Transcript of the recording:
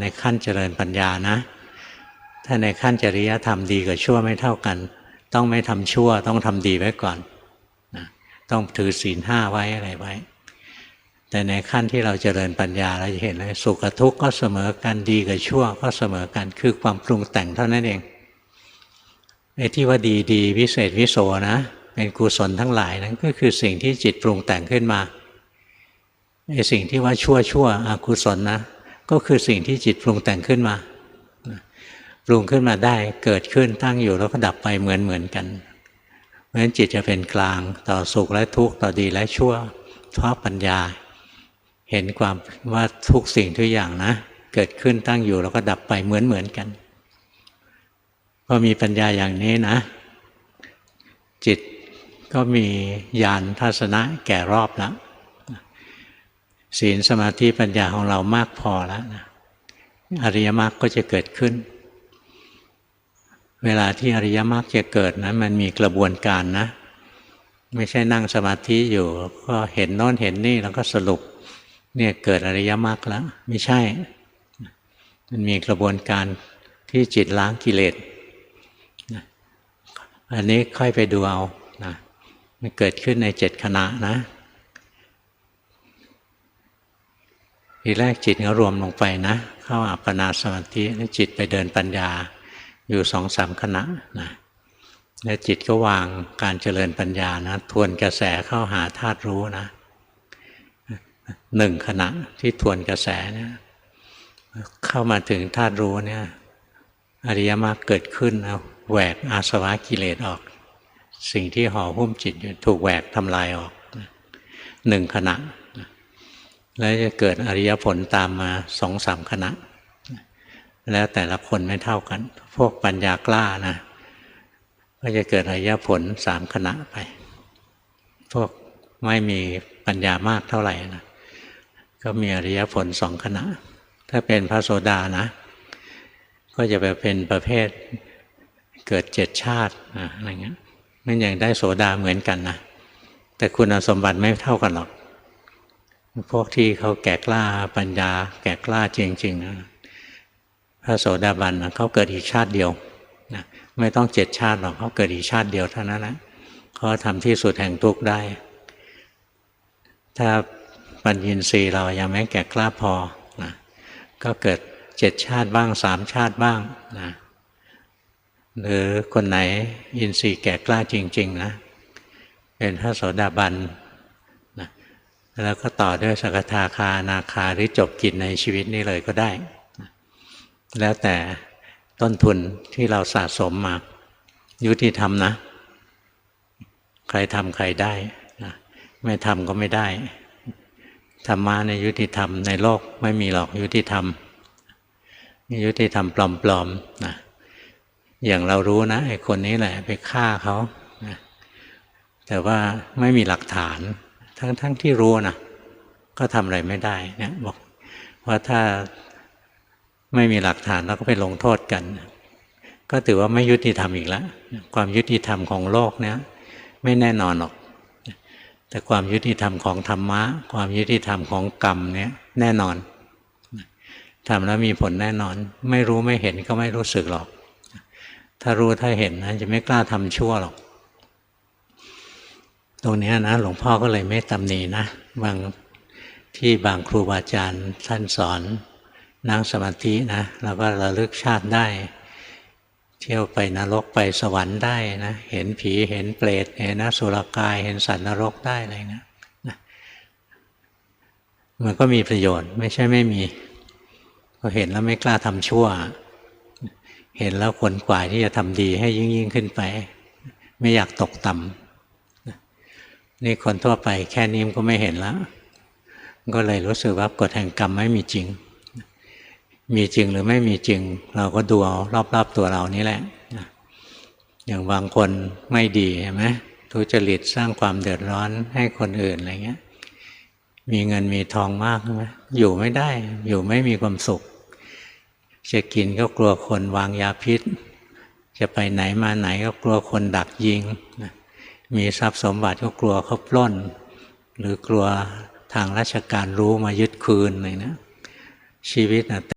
ในขั้นเจริญปัญญานะ ถ้าในขั้นจริยธรรมดีกับชั่วไม่เท่ากัน ต้องไม่ทำชั่ว ต้องทำดีไว้ก่อนนะต้องถือศีลห้าไว้อะไรไว้ แต่ในขั้นที่เราเจริญปัญญาเราจะเห็นเลยสุขกับทุกข์ก็เสมอกันดีกับชั่ว ก็เสมอกันคือความปรุงแต่งเท่านั้นเองไอ้ที่ว่าดีดีวิเศษวิโสนะเป็นกุศลทั้งหลายนั้นก็คือสิ่งที่จิตปรุงแต่งขึ้นมาไอ้สิ่งที่ว่าชั่วชั่วอกุศลนะ ก็คือสิ่งที่จิตปรุงแต่งขึ้นมาปรุงขึ้นมาได้เกิดขึ้นตั้งอยู่แล้วก็ดับไปเหมือนเหมือนกันเพราะฉะนั้นจิตจะเป็นกลางต่อสุขและทุกข์ต่อดีและชั่วเพราปัญญา เห็นความว่าทุกสิ่งทุกอย่างนะ เกิดขึ้นตั้งอยู่แล้วก็ดับไปเหมือนเหมือนกันพอมีปัญญาอย่างนี้นะ จิตก็มีญาณทัศนะแก่รอบแล้ว ศีลสมาธิปัญญาของเรามากพอแล้วนะอริยมรรคก็จะเกิดขึ้น เวลาที่อริยมรรคจะเกิดนะมันมีกระบวนการนะ ไม่ใช่นั่งสมาธิอยู่ ก็เห็นโน้นเห็นนี่แล้วก็สรุปเนี่ยเกิดอริยมรรคแล้วไม่ใช่ มันมีกระบวนการที่จิตล้างกิเลสอันนี้ค่อยไปดูเอานะมันเกิดขึ้นในเจ็ดขณะนะ ทีแรกจิตก็รวมลงไปนะ เข้าอัปปนาสมาธิแล้วจิตไปเดินปัญญาอยู่สองสามขณะนะแล้วจิตก็วางการเจริญปัญญานะ ทวนกระแสเข้าหาธาตุรู้นะหนึ่งขณะที่ทวนกระแสเนี่ยเข้ามาถึงธาตุรู้เนี่ยอริยมรรคเกิดขึ้นนะแหวกอาสวะกิเลสออก สิ่งที่ห่อหุ้มจิตถูกแหวกทำลายออกหนึ่งขณะ แล้วจะเกิดอริยผลตามมาสองสามขณะ แล้วแต่ละคนไม่เท่ากัน พวกปัญญากล้านะก็จะเกิดอริยผลสามขณะไป พวกไม่มีปัญญามากเท่าไหร่นะก็มีอริยผลสองขณะ ถ้าเป็นพระโสดานะ ก็จะไปเป็นประเภทเกิดเจ็ดชาติอะไรเงี้ยมันยังได้โสดาเหมือนกันนะแต่คุณสมบัติไม่เท่ากันหรอก พวกที่เขาแก่กล้าปัญญา แก่กล้าจริงๆนะพระโสดาบันเขาเกิดอีกชาติเดียวนะไม่ต้องเจ็ดชาติหรอกเขาเกิดอีกชาติเดียวเท่านั้นนะเขาทำที่สุดแห่งทุกข์ได้ ถ้าปัญญีสีเรายังไม่แก่กล้าพอนะก็เกิดเจ็ดชาติบ้างสามชาติบ้างนะหรือคนไหนอินทรีย์แก่กล้าจริง ๆ นะ เป็นพระโสดาบัน แล้วก็ต่อด้วยสกทาคานาคาหรือจบกิจในชีวิตนี้เลยก็ได้ แล้วแต่ต้นทุนที่เราสะสมมา ยุติธรรมนะ ใครทำใครได้นะไม่ทำก็ไม่ได้ธรรมะในยุติธรรมในโลกไม่มีหรอกยุติธรรมยุติธรรมปลอมๆนะอย่างเรารู้นะไอ้คนนี้แหละไปฆ่าเขานะแต่ว่าไม่มีหลักฐาน ทั้งๆทที่รู้นะก็ทำอะไรไม่ได้เนี่ยบอกว่าถ้าไม่มีหลักฐานแล้วก็ไปลงโทษกัน ก็ถือว่าไม่ยุติธรรมอีกแล้วความยุติธรรมของโลกเนี้ยไม่แน่นอนหรอก แต่ความยุติธรรมของธรรมะ ความยุติธรรมของกรรมเนี้ยแน่นอนทำแล้วมีผลแน่นอน ไม่รู้ไม่เห็นก็ไม่รู้สึกหรอก ถ้ารู้ถ้าเห็นนะจะไม่กล้าทำชั่วหรอก ตรงนี้นะหลวงพ่อก็เลยไม่ตำหนินะบางที่บางครูบาอาจารย์ท่านสอนนั่งสมาธินะเราก็ระลึกชาติได้ เที่ยวไปนรกไปสวรรค์ได้นะเห็นผีเห็นเปรตเห็นนสุรกายเห็นสัตว์นรกได้อะไรนะนะมันก็มีประโยชน์ไม่ใช่ไม่มีพอเห็นแล้วไม่กล้าทำชั่ว เห็นแล้วขวนขวายที่จะทำดีให้ยิ่งยิ่งขึ้นไป ไม่อยากตกต่ำ นี่คนทั่วไปแค่นี้มันก็ไม่เห็นแล้ว ก็เลยรู้สึกว่ากฎแห่งกรรมไม่มีจริง มีจริงหรือไม่มีจริง เราก็ดูเอารอบๆตัวเรานี่แหละ อย่างบางคนไม่ดีใช่ไหมทุจริตสร้างความเดือดร้อนให้คนอื่นอะไรเงี้ย มีเงินมีทองมากใช่ไหมอยู่ไม่ได้ อยู่ไม่มีความสุข จะกินก็กลัวคนวางยาพิษ จะไปไหนมาไหนก็กลัวคนดักยิง มีทรัพย์สมบัติก็กลัวเขาปล้น หรือกลัวทางราชการรู้มายึดคืนอะไรนะชีวิตนะ